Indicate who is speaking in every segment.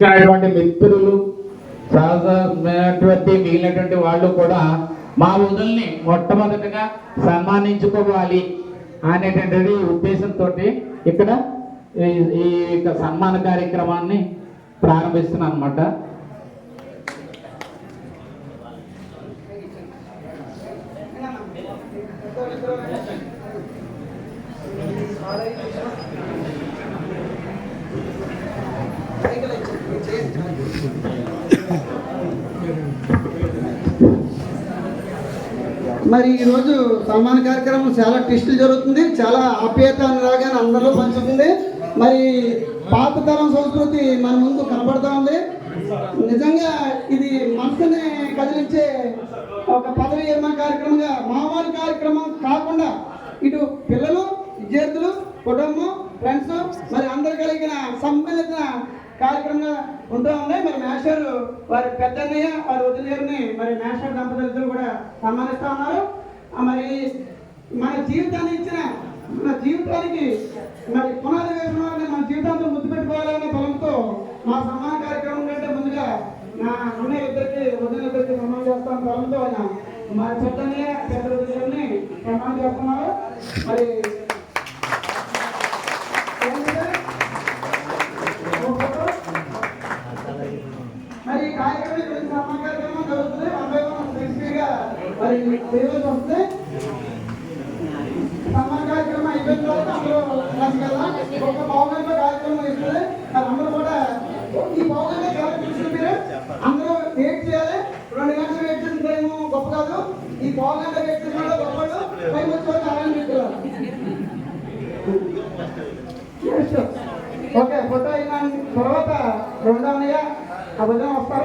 Speaker 1: ఇచ్చినటువంటి మిత్రులు సహజమైనటువంటి మిగిలినటువంటి వాళ్ళు కూడా మా వదుల్ని మొట్టమొదటిగా సన్మానించుకోవాలి అనేటువంటిది ఉద్దేశంతో ఇక్కడ ఈ- ఈ యొక్క సన్మాన కార్యక్రమాన్ని ప్రారంభిస్తున్నాను అనమాట
Speaker 2: మరి ఈరోజు సన్మాన కార్యక్రమం చాలా టెస్టులు జరుగుతుంది చాలా ఆప్యాయత అనురాగాన్ని అందరిలో పంచుతుంది. మరి పాత తరం సంస్కృతి మన ముందు కనబడతా ఉంది. నిజంగా ఇది మనసుని కదిలించే ఒక పదవి విరమణ కార్యక్రమంగా మామూలు కార్యక్రమం కాకుండా ఇటు పిల్లలు విద్యార్థులు కుటుంబం ఫ్రెండ్స్ మరి అందరు కలిగిన సమ్మిళిత కార్యక్రమంగా ఉంటూ ఉన్నాయి మరి మేషర్ వారి పెద్దన్నయ్య వారి వదిన గారిని మరి మేషర్ దంపతులు కూడా సన్మానిస్తా ఉన్నారు. మరి మన జీవితాన్ని ఇచ్చిన మన జీవితానికి మరి పునాది వేసిన వారిని మన జీవితాంతో ముద్దు పెట్టుకోవాలనే బలంతో మా సన్మాన కార్యక్రమం కంటే ముందుగా నా అన్నయ్య ఇద్దరికి వదిలిద్దరికి సన్మానం చేస్తాను బలంతో ఆయన మరి పెద్దన్నయ్య పెద్ద వదిన గారిని సన్మానం చేస్తున్నారు. మరి కార్యక్రమం కార్యక్రమం జరుగుతుంది వన్ బై వన్ మరి చేయవలసి వస్తుంది సన్మాన కార్యక్రమం అయిపోయిన తర్వాత అందరూ క్లాస్కి కదా ఒక పావు గంట కార్యక్రమం ఇస్తుంది అందరూ కూడా ఈ పావు గంట కార్యక్రమం మీరు అందరూ వెయిట్ చేయాలి రెండు గంటలు వెయిట్ చేసిన టైం గొప్ప కాదు ఈ పావు గంట వెయిట్ చేసిన వాళ్ళు గొప్ప వాళ్ళు వచ్చే పెట్టుకోవాలి ఓకే ఫోటో అయిన తర్వాత రెండో అన్నయ్య ఆ ఉదయం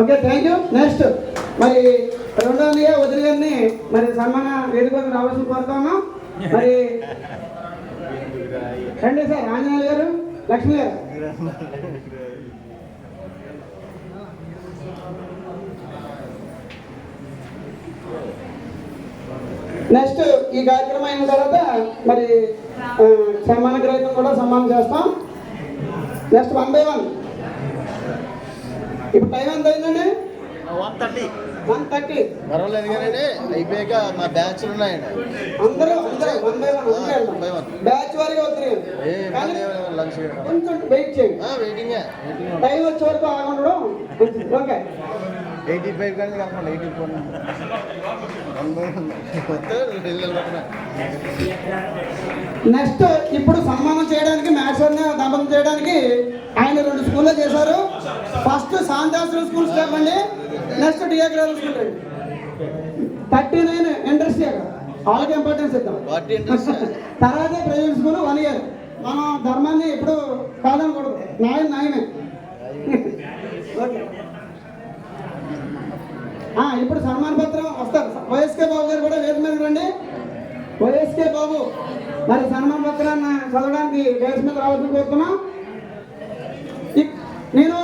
Speaker 2: ఓకే థ్యాంక్ యూ నెక్స్ట్ మరి రెండోది వదిలి గారిని మరి సన్మాన వేదికకు రావాల్సిన కోరుతాము. మరి రండి సార్ ఆంజనేయులు గారు లక్ష్మి గారు. నెక్స్ట్ ఈ కార్యక్రమం అయిన తర్వాత మరి సన్మాన గ్రహీతం కూడా సన్మానం చేస్తాం. నెక్స్ట్ వన్ బై వన్ ఇప్పుడు టైం ఎంత అయిందండి?
Speaker 3: వన్ థర్టీ
Speaker 2: వన్ థర్టీ
Speaker 3: పర్వాలేదు కానీ అయిపోయాక మా బ్యాచ్లు ఉన్నాయండి.
Speaker 2: అందరూ అందరూ one by one
Speaker 3: by one.
Speaker 2: Batch వారిగా వస్తున్నాయి
Speaker 3: లంచ్
Speaker 2: కొంచెం వెయిట్ చేయండి.
Speaker 3: వెయిటింగ్ వెయిటింగ్
Speaker 2: టైం వచ్చే వరకు ఆగండడం ఓకే
Speaker 3: ఎయిటీ ఫైవ్ కానీ కాకుండా ఎయిటీ ఫోర్
Speaker 2: నెక్స్ట్ ఇప్పుడు సన్మానం చేయడానికి మ్యాథ్స్ దంపతం చేయడానికి ఆయన రెండు స్కూల్లో చేశారు. ఫస్ట్ శాంతాశ్రమ స్కూల్ స్టాఫ్ అండి. నెక్స్ట్ డిఏగ్రల్ స్కూల్ అండి థర్టీ నైన్ ఇండస్ట్రీ వాళ్ళకి ఇంపార్టెన్స్ ఇద్దాం? తర్వాత ప్రైవేట్ స్కూల్ వన్ ఇయర్ మనం ధర్మాన్ని ఎప్పుడు కాదనకూడదు. న్యాయం న్యాయమే. ఓకే. ఇప్పుడు సన్మాన పత్రం వస్తారు. వైఎస్కే బాబు గారు కూడా వేదిక మీద రండి. వైఎస్కే బాబు. మరి సన్మాన పత్రాన్ని చదవడానికి వేదిక మీద రావాల్సి కోరుతున్నాం. నేను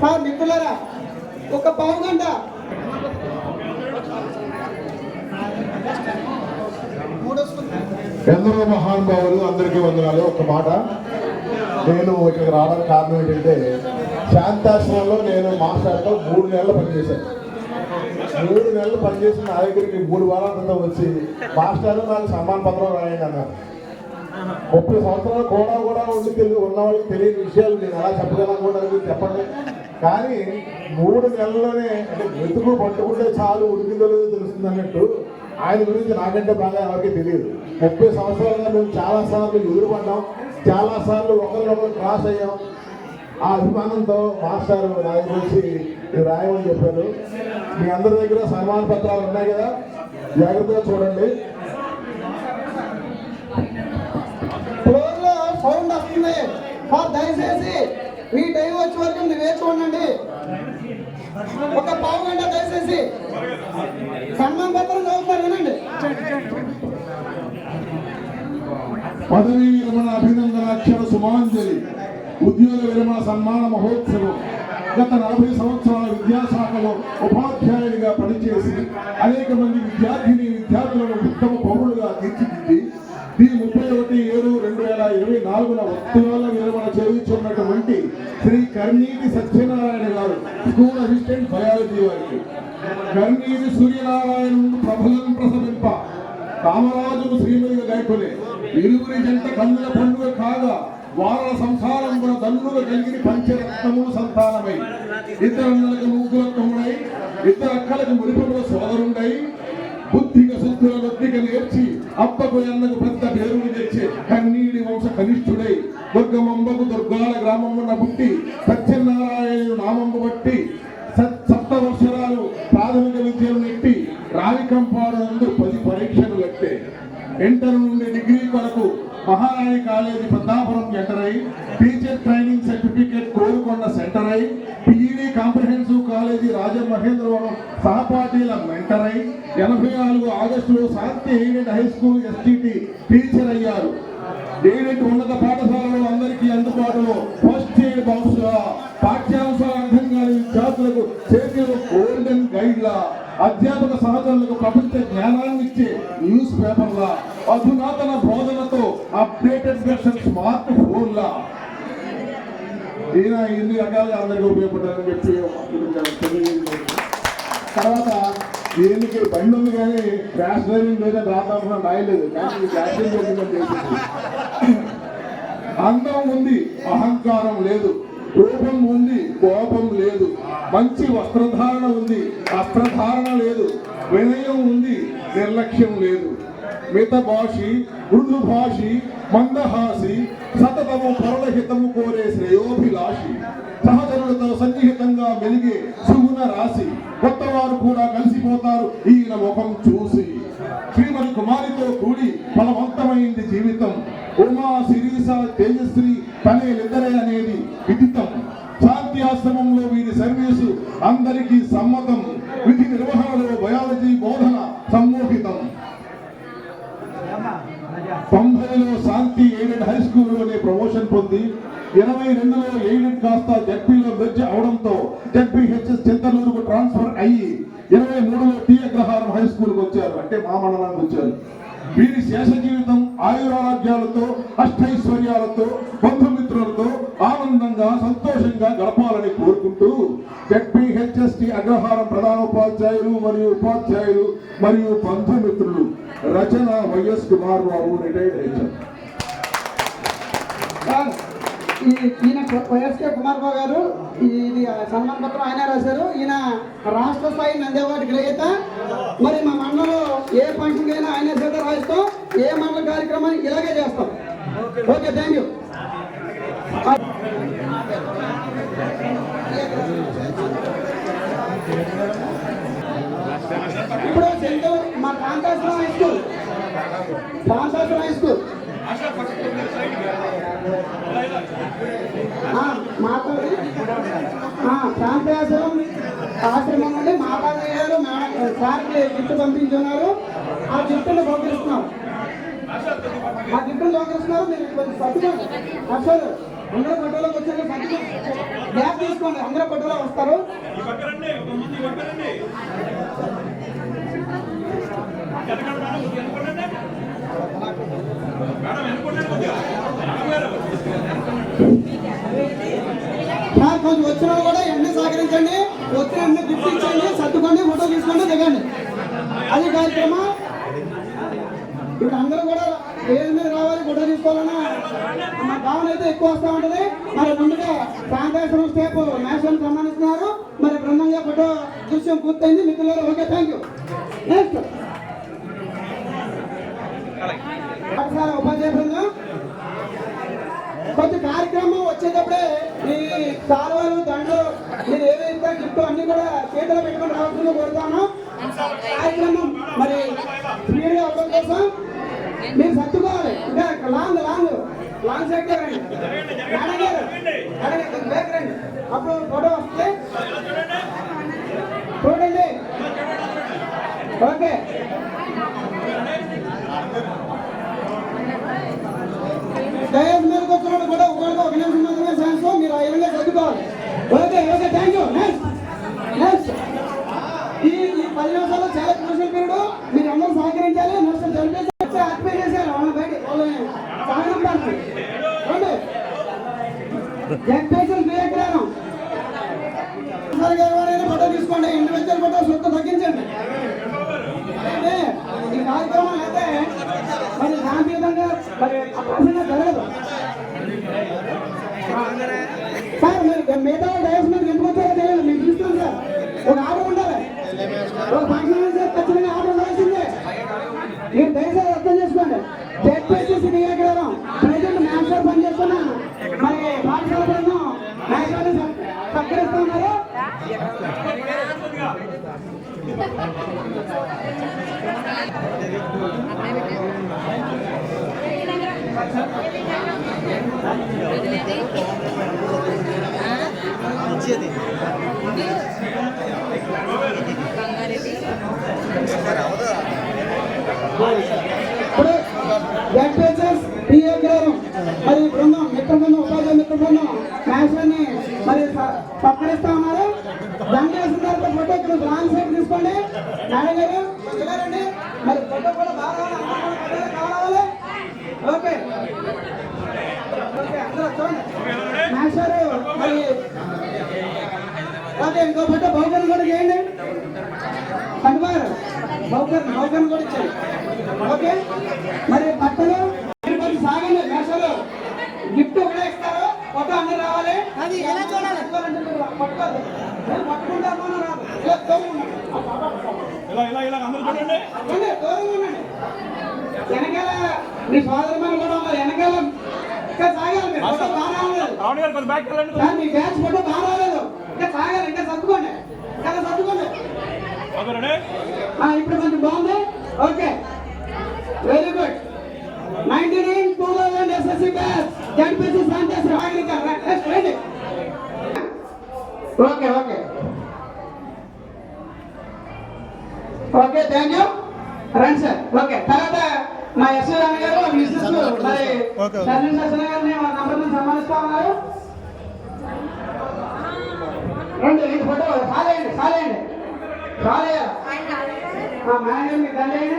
Speaker 2: సార్ మిత్రులారా ఒక పావు గంట. మూడో
Speaker 4: ఎందరో మహానుభావులు అందరికీ వందనాలు. ఒక మాట. నేను ఇక్కడికి రావడానికి కారణం ఏంటంటే శాంతాశ్రమంలో నేను మాస్టర్తో మూడు నెలలు పనిచేశాను. మూడు నెలలు పనిచేసిన నా దగ్గరికి మూడు వారాల క్రితం వచ్చి మాస్టర్లు నాకు సమ్మాన పత్రం రాయండి అన్నారు. ముప్పై సంవత్సరాలు కూడా కూడా ఉండి తెలియ ఉన్న వాళ్ళకి తెలియని విషయాలు నేను ఎలా చెప్పగలను కూడా చెప్పండి. కానీ మూడు నెలల్లోనే అంటే వెతుకు పట్టుకుంటే చాలు ఉడికిందో లేదో తెలుస్తుంది అన్నట్టు ఆయన గురించి నాకంటే బాగా ఎవరికి తెలియదు. ముప్పై సంవత్సరాలుగా మేము చాలా సార్లు ఎదురుపడ్డాం చాలా సార్లు ఒకరినొకరు క్రాస్ అయ్యాం. ఆ అభిమానంతో మాస్టర్ నా గురించి రాయమని చెప్పారు. మీ అందరి దగ్గర సన్మాన పత్రాలు ఉన్నాయి కదా? జాగ్రత్తగా చూడండి.
Speaker 2: సౌండ్ వస్తుంది దయచేసి మీ టైం వచ్చే వరకు మీరు వేచి ఉండండి ఒక పావు గంట దయచేసి సన్మాన పత్రం చదువుతారు వినండి.
Speaker 4: పదవీ విరమణ అభినందన అక్షర సుమాంజలి ఉద్యోగ విరమణ సన్మాన మహోత్సవం. గత నలభై సంవత్సరాల విద్యాశాఖలో ఉపాధ్యాయుడిగా పనిచేసి అనేక మంది విద్యార్థిని విద్యార్థులను ఉత్తమ పౌరులుగా తీర్చిదిద్ది. ఈ ముప్పై ఒకటి ఏడు రెండు వేల ఇరవై నాలుగున ఉత్తరాల విరమణ చేయించున్నటువంటి శ్రీ కర్ణీటి సత్యనారాయణ గారు స్కూల్ అసిస్టెంట్ బయాలజీ వారికి. కర్ణీటి సూర్యనారాయణ ప్రబలం ప్రసవింప. కామరాజు శ్రీమతిగా గాయకులే. ఇరువురి జంట కన్నుల పండుగ కాగా వారల సంసారం కూడా దన్నులు కలిగిన పంచరత్నములు సంతానమై. ఇద్దరన్నలకు ముగ్గుల తమ్ముడై ఇద్దరు అక్కలకు ముడిపముల సోదరుండై బుద్ధిగా శుద్ధుల బుద్ధిక నేర్చి అప్పకు అన్నకు పెద్ద పేరుని తెచ్చే కన్నీడి వంశ కనిష్ఠుడై దుర్గమంబకు దుర్గాల గ్రామమున పుట్టి సత్యనారాయణ నామంబు బట్టి సత్- సప్త వర్షాలు ప్రాథమిక విద్యను నెట్టి రావికంపాడు పది పరీక్షలు కట్టే ఇంటర్ రాజమహేంద్రవరం సహపాఠీల మెంటర్. అయి ఎనభై నాలుగు ఆగస్టులో Shanti aided high school STT teacher అయ్యారు. ఎయిడెడ్ ఉన్నత పాఠశాలలో అందరికీ అందుబాటులో ఫస్ట్ ఎయిడ్ బాక్స్ పాఠ్యాంశాలు అర్థం కాని విద్యార్థులకు చేతిలో గోల్డెన్ గైడ్లా అధ్యాపక సహచరులకు ప్రపంచ జ్ఞానాన్ని ఇచ్చే న్యూస్ పేపర్ల అధునాతన బోధనతో అప్డేటెడ్ వెర్షన్ స్మార్ట్ ఫోన్లా ఈయన ఇన్ని రకాలుగా అందరికీ ఉపయోగపడ్డారని చెప్పి తర్వాత దీనికి బండి ఉంది కానీ క్రాష్ డ్రైవింగ్ లేదా రాకుండా రాయలేదు కానీ ఇది యాక్సిడెంట్ అందం ఉంది అహంకారం లేదు రూపం ఉంది కోపం లేదు మంచి వస్త్రధారణ ఉంది వస్త్రధారణ లేదు వినయం ఉంది నిర్లక్ష్యం లేదు. మిత భాషి మృదు భాషి మందహాసి సతతము పరలహితము కోరే శ్రేయోభిలాషి. సహచరులతో సన్నిహితంగా మెలిగే సుగుణ రాశి. కొత్త వారు కూడా కలిసిపోతారు ఈయన ముఖం చూసి. శ్రీమతి కుమారితో కూడి ఫలవంతమైంది జీవితం. ఉమా శిరీష తేజశ్రీ తనేలిద్దరే అనేది విదితం. శాంతి ఆశ్రమంలో వీరి సర్వీసు అందరికీ సమ్మతం. విధి నిర్వహణలో బయాలజీ బోధన సమ్మోహితం తొంభైలో శాంతి ఎయిడెడ్ హై స్కూల్లోనే ఉంది. ఇరవై రెండులో ఎయిడెడ్ కాస్త జడ్పీలో మెర్జ్ అవడంతో జడ్పీహెచ్ఎస్ చింతలూరుకు ట్రాన్స్ఫర్ అయ్యి ఇరవై మూడులో టీ అగ్రహారం హై స్కూల్కి వచ్చారు. అంటే మా మండలానికి వచ్చారు. వీరి శేష జీవితం ఆయురారోగ్యాలతో అష్టైశ్వర్యాలతో బంధుమిత్రులతో ఆనందంగా సంతోషంగా గడపాలని కోరుకుంటూ జడ్పీహెచ్ఎస్టి అగ్రహారం ప్రధానోపాధ్యాయులు మరియు ఉపాధ్యాయులు మరియు బంధుమిత్రులు రచన వైఎస్ కుమార్ బాబు రిటైర్డ్
Speaker 2: అయ్యారు ఈయన వైఎస్కే కుమార్ బాబు గారు ఇది సన్మాన పత్రం ఆయన రాశారు. ఈయన రాష్ట్ర స్థాయి నంది అవార్డు గ్రహీత. మరి మా మండలంలో ఏ ఫంక్షన్ అయినా ఆయన చేత రాయిస్తాం ఏ మండల కార్యక్రమాన్ని ఇలాగే చేస్తాం. ఓకే. థ్యాంక్ యూ ఇప్పుడు సెంటర్ మా Kantashwaram high school Kantashwaram high school ఆ, మాతాజీ ఆ, శాంతాశ్రమం ఆశ్రమం నుండి సార్కి గిఫ్ట్ పంపించున్నారు. ఆ గిఫ్ట్ని పంపిస్తున్నాం. ఆ గిఫ్ట్ని పంపిస్తున్నారు. మీరు పట్టుకోండి అసలు అందరూ ఫోటోలోకి వచ్చారు గ్యాప్ తీసుకోండి. అందరూ ఫోటోలో వస్తారు. సార్ కొంచెం వచ్చిన వాళ్ళు కూడా వెంటనే సహకరించండి వచ్చిన వెంటనే గిఫ్ట్ తీసుకోండి ఫోటో తీసుకోండి దిగండి అది కార్యక్రమం. ఇప్పుడు అందరూ కూడా ఏది మీద రావాలి ఫోటో తీసుకోవాలన్నా. మా భావన అయితే ఎక్కువ వస్తూ ఉంటుంది. మరి ముందుగా ప్రాంతేశ్వరం స్టేప్ నేషనల్ సన్మానిస్తున్నారు. మరి బృందంగా ఫోటో దృశ్యం పూర్తయింది. మిత్రులు ఓకే థ్యాంక్ యూ నెక్స్ట్ పాఠశాల ఉపాధ్యాయ బృందం. కొంచెం కార్యక్రమం వచ్చేటప్పుడే ఈ కాలువలు మొత్తం అన్ని కూడా చేతిలో పెట్టుకుని రావాల్సింది కోరుతాను. కార్యక్రమం మరి క్లియర్గా అవ్వడం కోసం మీరు సర్దుకోవాలి. ఇంకా లాంగ్ లాంగ్ లాంగ్ సెక్టర్ అడగారు అప్పుడు ఫోటో వస్తే చూడండి. ఓకే. దయచేసి మీరు కూర్చున్నాడు కూడా ఒకరికి ఒక సర్దుకోవాలి. ఓకే. జగపేషన్ వివేకరానం ఎవరైనా ఫోటో తీసుకోండి. ఇండివిజువల్ ఫోటో సొంత తగ్గించండి. ఈ కార్యక్రమం అయితే మరి శాంతియుతంగా మరి అప్రసంగా జరగదు. సార్ మీరు మిగతా డయస్ మీరు ఎందుకు వచ్చారో తెలియదు. మీకు చూస్తాను సార్. ఒక ఆర్డర్ ఉండాలి. ఒక ఫంక్షన్ సార్ ఖచ్చితంగా ఆర్డర్ ఉండాల్సిందే మీరు దయచేసి అర్థం చేసుకోండి. జెడ్పీసీసీ నియోజకవర్గం ప్రజెంట్ మ్యాథ్స్ పనిచేస్తున్న మరి పాఠశాల బృందం మ్యాథ్స్ సత్కరిస్తూ ఉన్నారు ఇప్పుడు జడ్పీఎస్ఎస్ టీఏ గారు మరి బృందం మిత్ర బృందం ఉపాధ్యాయ మిత్ర బృందం మ్యాచ్లని మరి స- సత్కరిస్తా ఉన్నారు దండ వేసిన తర్వాత ఫోటో ఇక్కడ లాంగ్ సైడ్ తీసుకోండి నాయుడు గారు కొంచెం ఇలా రండి మరి ఫోటో కూడా బాగా రావాలి. అందరూ కావాలి ఓకే ఓకే అందరూ చూడండి మ్యాచ్ ఓకే ఇంకో ఫోటో బహుకరణ కూడా చేయండి. పట్టుబారు బహుకరణ బహుకరణ కూడా ఇచ్చాయి ఓకే? మరి బట్టలు మీరు సాగండి మేషాలు గిఫ్ట్ కూడా ఇస్తారు. ఫోటో అన్ని రావాలి. అది ఉండండి. వెనకాల మీ సోదరమని కూడా ఉన్నారు. వెనకాల ఇంకా సాగాలి మీరు ఫోటో బాగా రాలేదు సార్ మీ బ్యాచ్ ఫోటో బాగా రాలేదు ఇంకా సాగాలి ఇంకా సర్దుకోండి. ఇంకా సర్దుకోండి. ఇప్పుడు కొంచెం బాగుంది. Okay. Very good ninety nine two thousand SSC batch ZPC Shanteshwara రండి okay okay. Okay thank you రండి సార్ ఓకే తర్వాత మా రామ గారు మిస్సెస్ మరి సర్వీస్ శాసన గారిని మా నంబర్ని సన్మానిస్తా ఉన్నారు. రండి రెండు ఫోటో సాలేయండి సాలేయండి. మేనేజర్ మీకు దండేయండి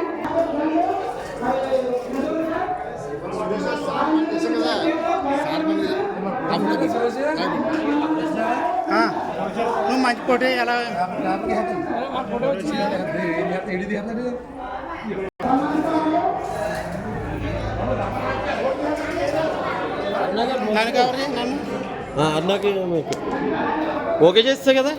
Speaker 3: నువ్వు మంచి పోటీ ఎలా
Speaker 5: అన్నాకి మీకు. ఓకే చేస్తే కదా?